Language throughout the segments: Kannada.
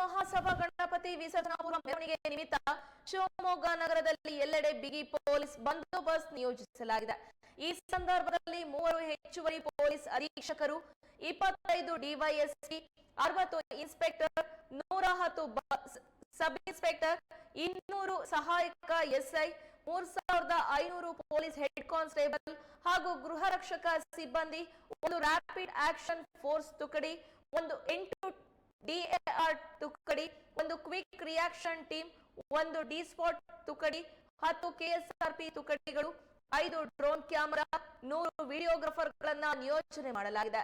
ಮಹಾಸಭಾ ಗಣಪತಿ ವಿಸರ್ಜನಾ ಮೆರವಣಿಗೆ ನಿಮಿತ್ತ ಶಿವಮೊಗ್ಗ ನಗರದಲ್ಲಿ ಎಲ್ಲೆಡೆ ಬಿಗಿ ಪೊಲೀಸ್ ಬಂದೋಬಸ್ತ್ ನಿಯೋಜಿಸಲಾಗಿದೆ. ಈ ಸಂದರ್ಭದಲ್ಲಿ ಮೂವರು ಹೆಚ್ಚುವರಿ ಪೊಲೀಸ್ ಅಧೀಕ್ಷಕರು, ಇಪ್ಪತ್ತೈದು ಡಿವೈಎಸ್ಪಿ, ಅರವತ್ತು ಇನ್ಸ್ಪೆಕ್ಟರ್, ನೂರ ಹತ್ತು ಸಬ್ ಇನ್ಸ್ಪೆಕ್ಟರ್, ಇನ್ನೂರು ಸಹಾಯಕ ಎಸ್ಐ, ಮೂರ್ ಸಾವಿರದ ಐನೂರು ಪೊಲೀಸ್ ಹೆಡ್ ಕಾನ್ಸ್ಟೇಬಲ್ ಹಾಗೂ ಗೃಹ ರಕ್ಷಕ ಸಿಬ್ಬಂದಿ, ಒಂದು ರಾಪಿಡ್ ಆಕ್ಷನ್ ಫೋರ್ಸ್ ತುಕಡಿ, ಒಂದು ಎಂಟು ಡಿಎಆರ್ ತುಕಡಿ, ಒಂದು ಕ್ವಿಕ್ ರಿಯಾಕ್ಷನ್ ಟೀಮ್, ಒಂದು ಡಿ ಸ್ಪಾಟ್ ತುಕಡಿ, ಹತ್ತು ಕೆಎಸ್ಆರ್ಪಿ ತುಕಡಿಗಳು, ಐದು ಡ್ರೋನ್ ಕ್ಯಾಮೆರಾ, ನೂರು ವಿಡಿಯೋಗ್ರಫರ್ಗಳನ್ನ ನಿಯೋಜನೆ ಮಾಡಲಾಗಿದೆ.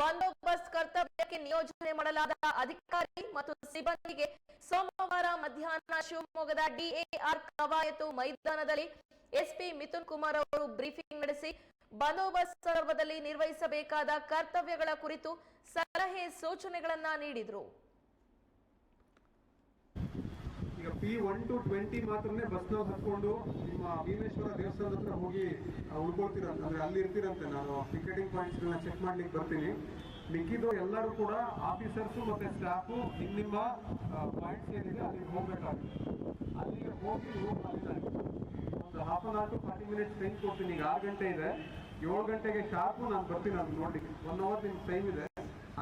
ಬಂದೋಬಸ್ತ್ ಕರ್ತವ್ಯಕ್ಕೆ ನಿಯೋಜನೆ ಮಾಡಲಾದ ಅಧಿಕಾರಿ ಮತ್ತು ಸಿಬ್ಬಂದಿಗೆ ಸೋಮವಾರ ಮಧ್ಯಾಹ್ನ ಶಿವಮೊಗ್ಗದ ಡಿಎಆರ್ ಕವಾಯತು ಮೈದಾನದಲ್ಲಿ ಎಸ್ಪಿ ಮಿಥುನ್ ಕುಮಾರ್ ಅವರು ಬ್ರೀಫಿಂಗ್ ನಡೆಸಿ ಬಂದೋಬಸ್ತ್ ಸಂದರ್ಭದಲ್ಲಿ ನಿರ್ವಹಿಸಬೇಕಾದ ಕರ್ತವ್ಯಗಳ ಕುರಿತು ಸಲಹೆ ಸೂಚನೆಗಳನ್ನ ನೀಡಿದ್ರು. ಈಗ ಪಿ ಒನ್ ಟು ಟ್ವೆಂಟಿ ಮಾತ್ರನೇ ಬಸ್ನ ಹತ್ಕೊಂಡು ನಿಮ್ಮ ಭೀಮೇಶ್ವರ ದೇವಸ್ಥಾನದ ಹತ್ರ ಹೋಗಿ ಉಳ್ಕೊಳ್ತೀರಂತ ಅಂದ್ರೆ ಅಲ್ಲಿ ಇರ್ತೀರಂತೆ ನಾನು ಟಿಕೆಟಿಂಗ್ ಪಾಯಿಂಟ್ಸ್ಗಳನ್ನ ಚೆಕ್ ಮಾಡ್ಲಿಕ್ಕೆ ಬರ್ತೀನಿ. ಮಿಕ್ಕಿದ್ದು ಎಲ್ಲರೂ ಕೂಡ ಆಫೀಸರ್ಸು ಮತ್ತೆ ಸ್ಟಾಫು ನಿಮ್ಮ ನಿಮ್ಮ ಪಾಯಿಂಟ್ಸ್ ಏನಿದೆ ಅಲ್ಲಿಗೆ ಹೋಗ್ಬೇಕಾಗುತ್ತೆ. ಅಲ್ಲಿಗೆ ಹೋಗಿ ಅಲ್ಲಿಂದ half an hour forty minutes time ಕೊಡ್ತೀನಿ ಈಗ ಆರು ಗಂಟೆ ಇದೆ. ಏಳು ಗಂಟೆಗೆ ಶಾರ್ಪು ನಾನು ಬರ್ತೀನಿ ಅದು ನೋಡಲಿಕ್ಕೆ. ಒನ್ ಅವರ್ ನಿಮ್ಗೆ ಟೈಮ್ ಇದೆ.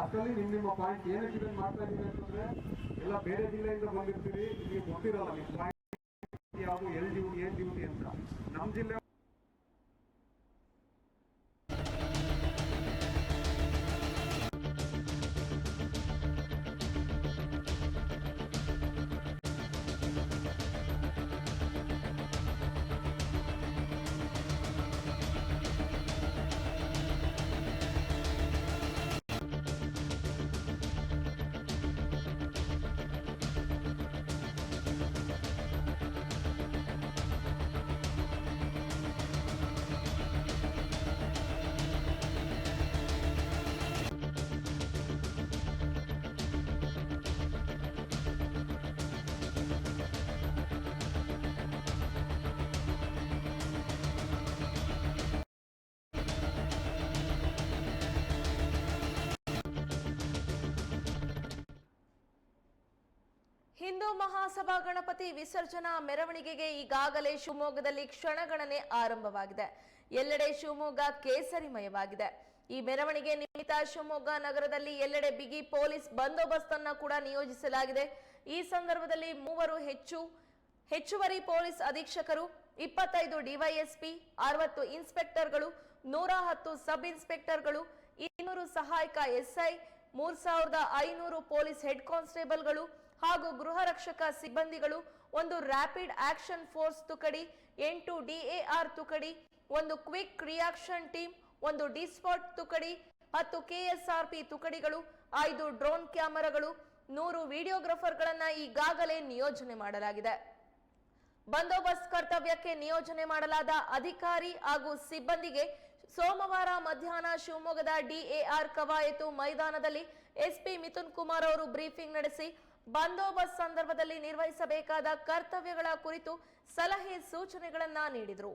ಅಷ್ಟರಲ್ಲಿ ನಿಮ್ಮ ನಿಮ್ಮ ಪಾಯಿಂಟ್ ಏನಕ್ಕೆ ಇದನ್ನು ಮಾಡ್ತಾ ಇದ್ದೀವಿ ಅಂತಂದ್ರೆ, ಎಲ್ಲ ಬೇರೆ ಜಿಲ್ಲೆಯಿಂದ ಬಂದಿರ್ತೀರಿ. ನಿಮಗೆ ಗೊತ್ತಿರಲ್ಲ ನಿಮ್ಮ ಪಾಯಿಂಟ್ ಯಾವುದು, ಎಲ್ ಡ್ಯೂಟಿ ಏನು ಡ್ಯೂಟಿ ಅಂತ. ನಮ್ಮ ಜಿಲ್ಲೆ ಹಿಂದೂ ಮಹಾಸಭಾ ಗಣಪತಿ ವಿಸರ್ಜನಾ ಮೆರವಣಿಗೆಗೆ ಈಗಾಗಲೇ ಶಿವಮೊಗ್ಗದಲ್ಲಿ ಕ್ಷಣಗಣನೆ ಆರಂಭವಾಗಿದೆ. ಎಲ್ಲೆಡೆ ಶಿವಮೊಗ್ಗ ಕೇಸರಿಮಯವಾಗಿದೆ. ಈ ಮೆರವಣಿಗೆ ನಿಮಿತ್ತ ಶಿವಮೊಗ್ಗ ನಗರದಲ್ಲಿ ಎಲ್ಲೆಡೆ ಬಿಗಿ ಪೊಲೀಸ್ ಬಂದೋಬಸ್ತ್ ಅನ್ನ ಕೂಡ ನಿಯೋಜಿಸಲಾಗಿದೆ. ಈ ಸಂದರ್ಭದಲ್ಲಿ ಮೂವರು ಹೆಚ್ಚು, ಹೆಚ್ಚುವರಿ ಪೊಲೀಸ್ ಅಧೀಕ್ಷಕರು, ಇಪ್ಪತ್ತೈದು ಡಿವೈಎಸ್ಪಿ, ಅರವತ್ತು ಇನ್ಸ್ಪೆಕ್ಟರ್ಗಳು, ನೂರ ಹತ್ತು ಸಬ್ ಇನ್ಸ್ಪೆಕ್ಟರ್ಗಳು, ಇನ್ನೂರು ಸಹಾಯಕ ಎಸ್ಐ, ಮೂರ್ ಸಾವಿರದ ಐನೂರು ಪೊಲೀಸ್ ಹೆಡ್ ಕಾನ್ಸ್ಟೇಬಲ್ಗಳು ಹಾಗೂ ಗೃಹ ರಕ್ಷಕ ಸಿಬ್ಬಂದಿಗಳು ಒಂದು ರ್ಯಾಪಿಡ್ ಆಕ್ಷನ್ ಫೋರ್ಸ್ ತುಕಡಿ, ಎಂಟು ಡಿಎಆರ್ ತುಕಡಿ, ಒಂದು ಕ್ವಿಕ್ ರಿಯಾಕ್ಷನ್ ಟೀಮ್ ಒಂದು ಡಿಸ್ಪಾಟ್ ತುಕಡಿ, ಹತ್ತು ಕೆಎಸ್ಆರ್ಪಿ ತುಕಡಿಗಳು, ಐದು ಡ್ರೋನ್ ಕ್ಯಾಮೆರಾಗಳು, ನೂರು ವಿಡಿಯೋಗ್ರಫರ್ಗಳನ್ನ ಈಗಾಗಲೇ ನಿಯೋಜನೆ ಮಾಡಲಾಗಿದೆ. ಬಂದೋಬಸ್ತ್ ಕರ್ತವ್ಯಕ್ಕೆ ನಿಯೋಜನೆ ಮಾಡಲಾದ ಅಧಿಕಾರಿ ಹಾಗೂ ಸಿಬ್ಬಂದಿಗೆ ಸೋಮವಾರ ಮಧ್ಯಾಹ್ನ ಶಿವಮೊಗ್ಗದ ಡಿಎಆರ್ ಕವಾಯತು ಮೈದಾನದಲ್ಲಿ ಎಸ್ಪಿ ಮಿಥುನ್ ಕುಮಾರ್ ಅವರು ಬ್ರೀಫಿಂಗ್ ನಡೆಸಿ ಬಂದೋಬಸ್ತ್ ಸಂದರ್ಭದಲ್ಲಿ ನಿರ್ವಹಿಸಬೇಕಾದ ಕರ್ತವ್ಯಗಳ ಕುರಿತು ಸಲಹೆ ಸೂಚನೆಗಳನ್ನ ನೀಡಿದರು.